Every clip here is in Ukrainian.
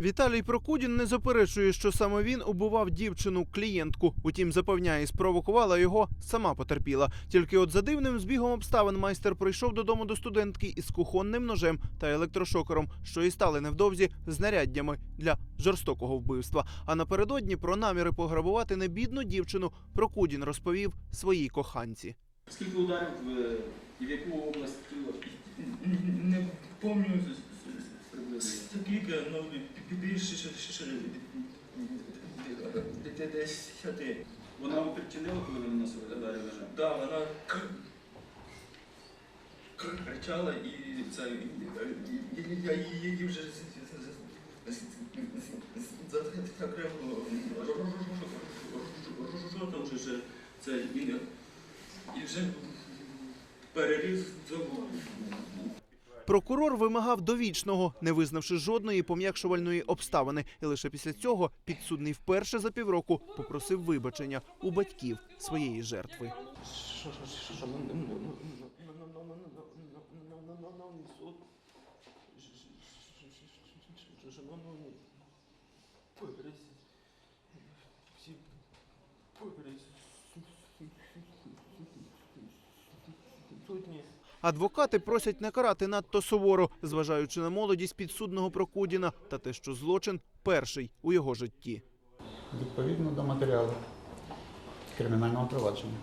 Віталій Прокудін не заперечує, що саме він убивав дівчину клієнтку. Утім, запевняє, спровокувала його сама потерпіла. Тільки от за дивним збігом обставин майстер прийшов додому до студентки із кухонним ножем та електрошокером, що і стали невдовзі знаряддями для жорстокого вбивства. А напередодні про наміри пограбувати небідну дівчину Прокудін розповів своїй коханці. Скільки ударів і в яку ще- ще. Вона вам причинила, коли ви наносили ударів ножем? Да, вона кричала і це я її вже закрив ротом вже це і вже переріз зову. Прокурор вимагав довічного, не визнавши жодної пом'якшувальної обставини, і лише після цього підсудний вперше за півроку попросив вибачення у батьків своєї жертви. Адвокати просять не карати надто суворо, зважаючи на молодість підсудного Прокудіна та те, що злочин перший у його житті. Відповідно до матеріалу кримінального провадження.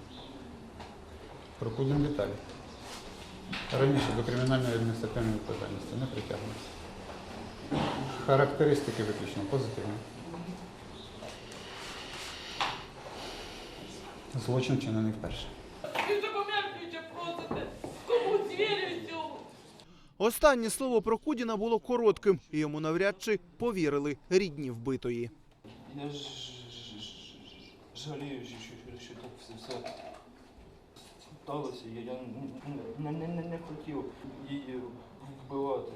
Прокудін Віталій. Раніше до кримінальної адміністративної відповідальності не притягнувся. Характеристики виключно позитивні. Злочин вчинений вперше. Ви вже пом'якуйте, просите. Комусь вірю цьому. Останнє слово Прокудіна було коротким, і йому навряд чи повірили рідні вбитої. Я ж- жалію, що, так все, сталося. Я, не хотів її вбивати.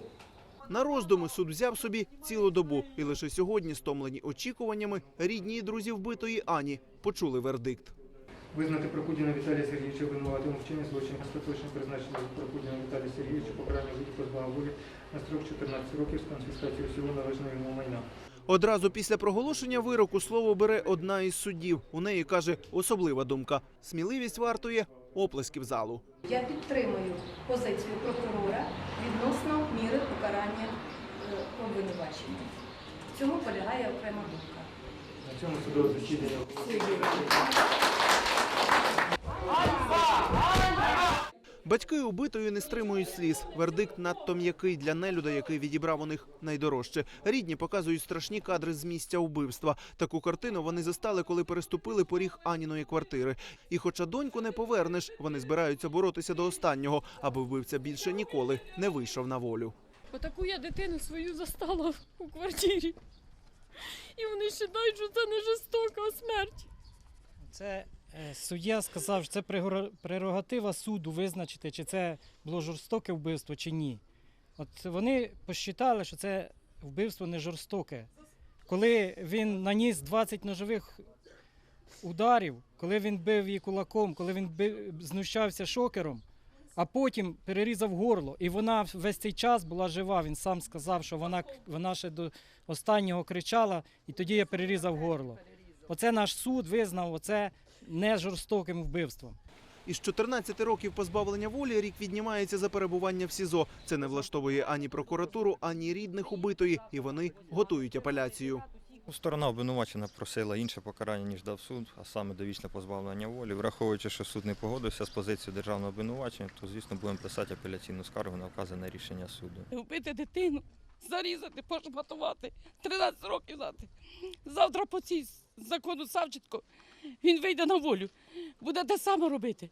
На роздуми суд взяв собі цілу добу, і лише сьогодні, стомлені очікуваннями, рідні і друзі вбитої Ані почули вердикт. Визнати Прокудіна Віталія Сергійовича винуватим у вчиненні злочину остаточно призначення Прокудіна Віталія Сергійовича покарання виді позбавлення волі на строк 14 років з конфіскацією всього належного йому майна. Одразу після проголошення вироку слово бере одна із суддів. У неї каже особлива думка: сміливість вартує оплесків залу. Я підтримую позицію прокурора відносно міри покарання е, обвинувачення. В цьому полягає окрема думка. На цьому судове засідання Батьки убитої не стримують сліз. Вердикт надто м'який для нелюда, який відібрав у них найдорожче. Рідні показують страшні кадри з місця убивства. Таку картину вони застали, коли переступили поріг Аніної квартири. І, хоча доньку не повернеш, вони збираються боротися до останнього, аби вбивця більше ніколи не вийшов на волю. Отаку я дитину свою застала у квартирі. І вони вважають, що це не жорстока смерть. Це суддя сказав, що це прерогатива суду визначити, чи це було жорстоке вбивство, чи ні. От вони посчитали, що це вбивство не жорстоке. Коли він наніс 20 ножових ударів, коли він бив її кулаком, коли він бив, знущався шокером, а потім перерізав горло, і вона весь цей час була жива. Він сам сказав, що вона, вона ще до останнього кричала, і тоді я перерізав горло. Оце наш суд визнав оце не жорстоким вбивством. Із 14 років позбавлення волі рік віднімається за перебування в СІЗО. Це не влаштовує ані прокуратуру, ані рідних убитої, і вони готують апеляцію. Ну, Сторона обвинувачена просила інше покарання, ніж дав суд, а саме довічне позбавлення волі. Враховуючи, що суд не погодився з позицією державного обвинувачення, то, звісно, будемо писати апеляційну скаргу на вказане рішення суду. Вбити дитину, зарізати, пошматувати, 13 років дати. Завтра по цій закону Савченко він вийде на волю. Буде те саме робити.